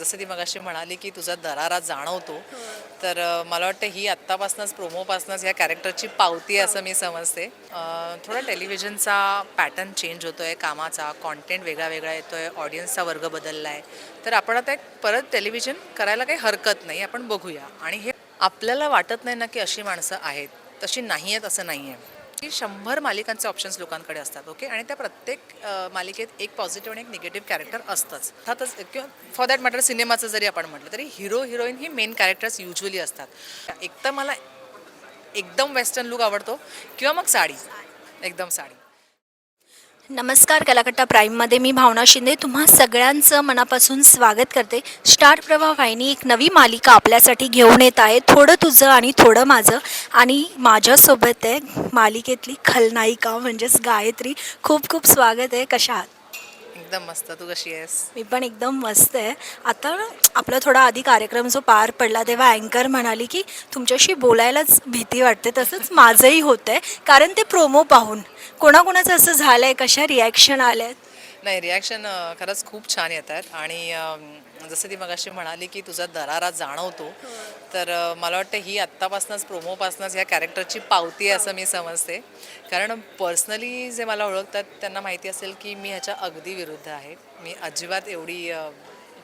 जसं ती मगाशी म्हणाली की तुझा दरारा जाणवतो तर मला वाटतं ही आत्तापासूनच प्रोमोपासूनच ह्या कॅरेक्टरची पावती आहे असं मी समजते. थोडा टेलिव्हिजनचा पॅटर्न चेंज होतो आहे कामाचा कॉन्टेंट वेगळा वेगळा येतो आहे ऑडियन्सचा वर्ग बदलला आहे तर आपण आता एक परत टेलिव्हिजन करायला काही हरकत नाही आपण बघूया. आणि हे आपल्याला वाटत नाही ना की अशी माणसं आहेत. तशी नाही आहेत असं नाही आहे शंभर मालिकांचे ऑप्शन्स लोकांकडे असतात ओके आणि त्या प्रत्येक मालिकेत एक पॉझिटिव्ह आणि एक निगेटिव्ह कॅरेक्टर असतंच. अर्थातच किंवा फॉर दॅट मॅटर सिनेमाचं जरी आपण म्हटलं तरी हिरो हिरोईन ही मेन कॅरेक्टर्स युजली असतात. एक तर मला एकदम वेस्टर्न लुक आवडतो किंवा मग साडी. एकदम साडी. नमस्कार कलाकट्टा प्राईममध्ये मी भावना शिंदे तुम्हा सगळ्यांचं मनापासून स्वागत करते. स्टार प्रभा वाहिनी एक नवी मालिका आपल्यासाठी घेऊन येत आहे. थोडं तुझं आणि थोडं माझं. आणि माझ्यासोबत आहे मालिकेतली खलनायिका म्हणजेच गायत्री. खूप खूप स्वागत आहे. कशा आहात? एकदम मस्त. तू कशी आहेस? मी पण एकदम मस्त आहे. आता आपला थोडा आधी कार्यक्रम जो पार पडला तेव्हा अँकर म्हणाली की तुमच्याशी बोलायलाच भीती वाटते तसंच माझंही होतं आहे कारण ते प्रोमो पाहून. कोणाकोणाचं असं झालं आहे कशा रिॲक्शन आल्या आहेत नाही रिॲक्शन खरंच खूप छान येत आहेत आणि जसं ती मगाशी म्हणाली की तुझा दरारा जाणवतो तर मला वाटतं ही आत्तापासूनच प्रोमोपासूनच ह्या कॅरेक्टरची पावती आहे असं मी समजते. कारण पर्सनली जे मला ओळखतात त्यांना माहिती असेल की मी ह्याच्या अगदी विरुद्ध आहे. मी अजिबात एवढी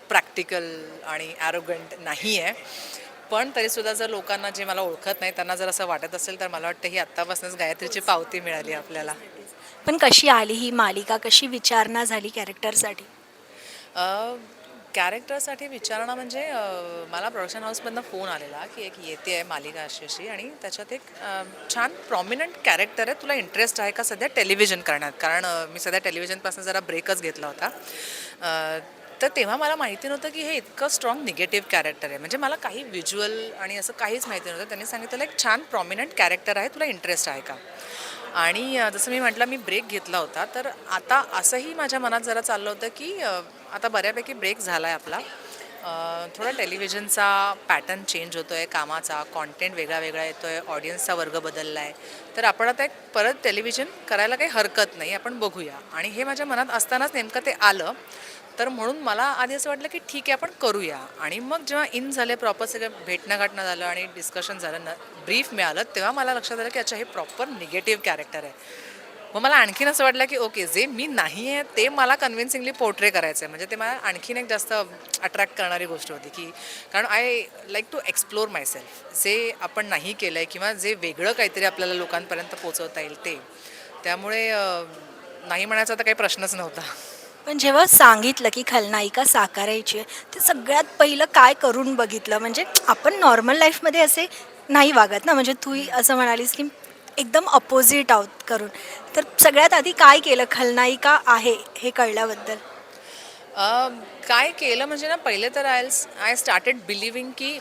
प्रॅक्टिकल आणि ॲरोगंट नाही आहे पण तरीसुद्धा जर लोकांना जे मला ओळखत नाही त्यांना जर असं वाटत असेल तर मला वाटतं ही आत्तापासूनच गायत्रीची पावती मिळाली आपल्याला. पण कशी आली ही मालिका? कशी विचारणा झाली कॅरेक्टरसाठी कॅरेक्टरसाठी विचारणा म्हणजे मला प्रोडक्शन हाऊसमधनं फोन आलेला की एक येते आहे मालिका अशी अशी आणि त्याच्यात एक छान प्रॉमिनंट कॅरेक्टर आहे. तुला इंटरेस्ट आहे का सध्या टेलिव्हिजन करण्यात? कारण मी सध्या टेलिव्हिजनपासून जरा ब्रेकच घेतला होता. तर तेव्हा मला माहिती नव्हतं की हे इतकं स्ट्रॉंग निगेटिव्ह कॅरेक्टर आहे. म्हणजे मला काही व्हिज्युअल आणि असं काहीच माहिती नव्हतं. त्यांनी सांगितलं एक छान प्रॉमिनंट कॅरेक्टर आहे. तुला इंटरेस्ट आहे का? आणि जसं मी म्हटलं मी ब्रेक घेतला होता. तर आता असंही माझ्या मनात जरा चाललं होतं की आता बऱ्यापैकी ब्रेक झाला आहे आपला थोडा टेलिव्हिजनचा पॅटर्न चेंज होतो आहे कामाचा कॉन्टेंट वेगळा वेगळा येतो आहे ऑडियन्सचा वर्ग बदलला आहे तर आपण आता एक परत टेलिव्हिजन करायला काही हरकत नाही आपण बघूया. आणि हे माझ्या मनात असतानाच नेमकं ते आलं. तर म्हणून मला आधी असं वाटलं की ठीक आहे आपण करूया. आणि मग जेव्हा इन झाले प्रॉपर सगळं भेटणं गाठणं झालं आणि डिस्कशन झालं न ब्रीफ मिळालं तेव्हा मला लक्षात आलं की अच्छा हे प्रॉपर निगेटिव्ह कॅरेक्टर आहे. मग मला आणखीन असं वाटलं की ओके जे मी नाही आहे ते मला कन्व्हिन्सिंगली पोर्ट्रे करायचं आहे म्हणजे ते मला आणखीन एक जास्त अट्रॅक्ट करणारी गोष्ट होती की कारण I like to explore myself जे आपण नाही केलं आहे किंवा जे वेगळं काहीतरी आपल्याला लोकांपर्यंत पोचवता येईल ते. त्यामुळे नाही म्हणायचा तर काही प्रश्नच नव्हता. पण जेव्हा सांगितलं की खलनायिका साकारायची आहे ते सगळ्यात पहिलं काय करून बघितलं? म्हणजे आपण नॉर्मल लाईफमध्ये असे नाही वागत ना? म्हणजे तूही असं म्हणालीस की एकदम अपोजिट आहोत करून. तर सगळ्यात आधी काय केलं? खलनायिका आहे हे कळल्याबद्दल. काय केलं? म्हणजे ना पहिले तर आय आय स्टार्टेड बिलिव्हिंग की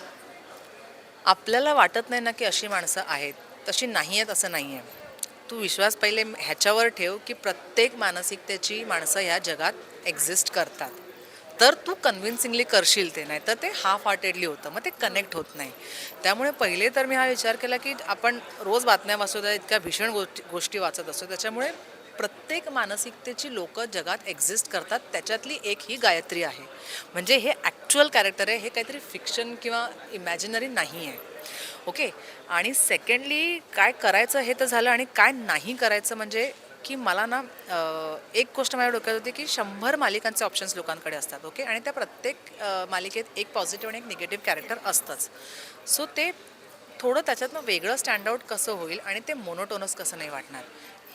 आपल्याला वाटत नाही ना की अशी माणसं आहेत. तशी नाही आहेत असं नाही आहे तू विश्वास पहिले ह्याच्यावर ठेव की प्रत्येक मानसिकतेची माणसं ह्या जगात एक्झिस्ट करतात. तर तू कन्व्हिन्सिंगली करशील ते नाही तर ते हाफ हार्टेडली होतं मग ते कनेक्ट होत नाही. त्यामुळे पहिले तर मी हा विचार केला की आपण रोज बातम्या वाचतो त्या इतक्या भीषण गोष्टी गोष्टी वाचत असतो. त्याच्यामुळे प्रत्येक मानसिकतेची लोक जगात एक्झिस्ट करतात त्याच्यातली एक ही गायत्री आहे. म्हणजे हे ॲक्च्युअल कॅरेक्टर आहे हे काहीतरी फिक्शन किंवा इमॅजिनरी नाही आहे ओके आणि सेकंडली काय करायचं हे तर झालं आणि काय नाही करायचं म्हणजे की मला ना एक गोष्ट माझ्या डोक्यात होती की शंभर मालिकांचे ऑप्शन्स लोकांकडे असतात ओके आणि त्या प्रत्येक मालिकेत एक पॉझिटिव्ह आणि एक निगेटिव्ह कॅरेक्टर असतंच. सो ते थोडं त्याच्यातनं वेगळं स्टँड आउट कसं होईल आणि ते मोनोटोनस कसं नाही वाटणार?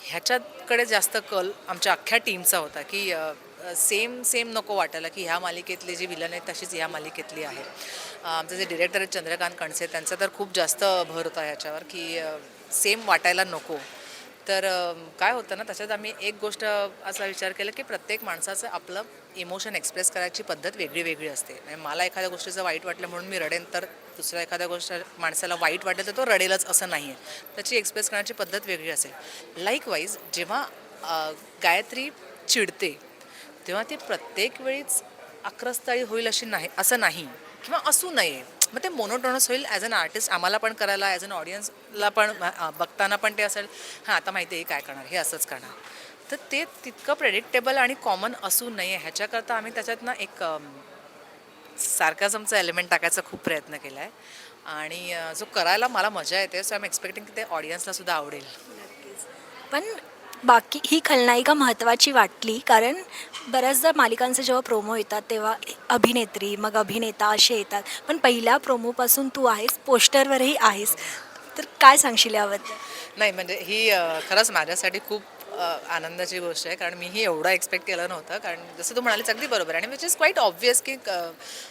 ह्याच्याकडे जास्त कल आमच्या अख्ख्या टीमचा होता की सेम सेम नको वाटायला की ह्या मालिकेतली जी विलन आहेत तशीच ह्या मालिकेतली आहे. आमचे जे डिरेक्टर आहेत चंद्रकांत कणसे त्यांचा तर खूप जास्त भर होता ह्याच्यावर की सेम वाटायला नको. तर काय होतं ना त्याच्यात आम्ही एक गोष्ट असा विचार केला की प्रत्येक माणसाचं आपलं इमोशन एक्सप्रेस करायची पद्धत वेगळी वेगळी असते. म्हणजे मला एखाद्या गोष्टीचं वाईट वाटलं म्हणून मी रडेन तर दुसऱ्या एखाद्या गोष्ट माणसाला वाईट वाटलं तर तो रडेलच असं नाही आहे त्याची एक्सप्रेस करण्याची पद्धत वेगळी असेल. लाईकवाईज जेव्हा गायत्री चिडते तेव्हा ती प्रत्येक वेळीच आक्रस्ताळी होईल अशी नाही असं नाही किंवा असू नये. मग ते मोनोटोनस होईल ॲज अन आर्टिस्ट आम्हाला पण करायला ॲज अन ऑडियन्सला पण बघताना पण ते असेल हां आता माहिती आहे काय करणार हे असंच करणार. तर ते तितकं प्रेडिक्टेबल आणि कॉमन असू नये ह्याच्याकरता आम्ही त्याच्यात ना एक सार्काझमचा एलिमेंट टाकायचा खूप प्रयत्न केला आहे आणि जो करायला मला मजा येते सो आय एम एक्सपेक्टिंग की ते ऑडियन्सला सुद्धा आवडेल. पण बाकी ही खलनायिका महत्त्वाची वाटली कारण बऱ्याचदा मालिकांचे जेव्हा प्रोमो येतात तेव्हा अभिनेत्री मग अभिनेता असे येतात. पण पहिल्या प्रोमोपासून तू आहेस पोस्टरवरही आहेस. तर काय सांगशील याबद्दल? नाही म्हणजे ही खरंच माझ्यासाठी खूप आनंदाची गोष्ट आहे. कारण मीही एवढं एक्सपेक्ट केलं नव्हतं. कारण जसं तू म्हणालीस अगदी बरोबर आणि विच इज क्वाईट ऑब्वियस की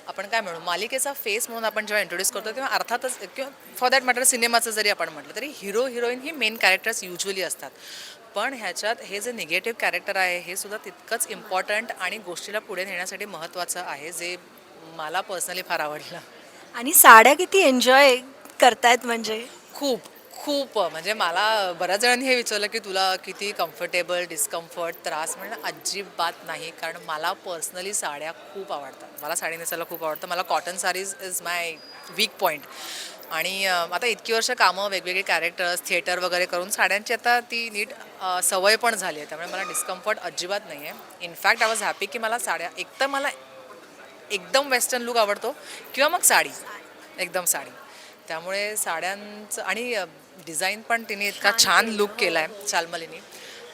आपण काय म्हणू मालिकेचा फेस म्हणून आपण जेव्हा इंट्रोड्यूस करतो तेव्हा अर्थातच किंवा फॉर दॅट मॅटर सिनेमाचं जरी आपण म्हटलं तरी हिरो हिरोईन ही मेन कॅरेक्टर्स युजली असतात. पण ह्याच्यात हे जे निगेटिव्ह कॅरेक्टर आहे हे सुद्धा तितकंच इम्पॉर्टंट आणि गोष्टीला पुढे नेण्यासाठी महत्त्वाचं आहे जे मला पर्सनली फार आवडलं. आणि साड्या किती एन्जॉय करतायत म्हणजे? खूप. खूप म्हणजे मला बऱ्याच जणांनी हे विचारलं की तुला किती कम्फर्टेबल डिस्कम्फर्ट त्रास म्हणणं अजिबात नाही. कारण मला पर्सनली साड्या खूप आवडतात. मला साडी नेसायला खूप आवडतं. मला cotton sarees is my weak point आणि आता इतकी वर्ष कामं वेगवेगळे कॅरेक्टर्स थिएटर वगैरे करून साड्यांची आता ती नीट सवय पण झाली आहे. त्यामुळे मला डिस्कम्फर्ट अजिबात नाही आहे इनफॅक्ट आय वॉज हॅपी की मला साड्या एक तर मला एकदम वेस्टर्न लुक आवडतो किंवा मग साडी. एकदम साडी. त्यामुळे साड्यांचं आणि डिझाईन पण तिने इतका छान लुक केला आहे शाल्मलीनी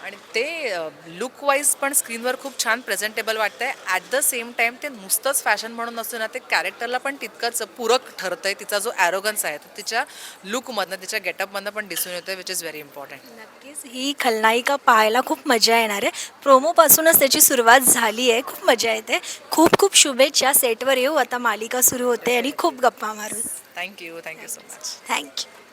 आणि ते लुक वाईज पण स्क्रीनवर खूप छान प्रेझेंटेबल वाटतंय. ॲट द सेम टाईम ते नुसतंच फॅशन म्हणून नसतं ना ते कॅरेक्टरला पण तितकंच पूरक ठरतंय. तिचा जो ॲरोगन्स आहे तो तिच्या लुकमधनं तिच्या गेटअपमधनं पण दिसून येतोय विच इज व्हेरी इम्पॉर्टंट नक्कीच ही खलनायिका पाहायला खूप मजा येणार आहे. प्रोमोपासूनच त्याची सुरुवात झाली आहे. खूप मजा येते. खूप खूप शुभेच्छा. सेटवर येऊ. आता मालिका सुरू होते आणि खूप गप्पा मारू. Thank you thank you so much thank you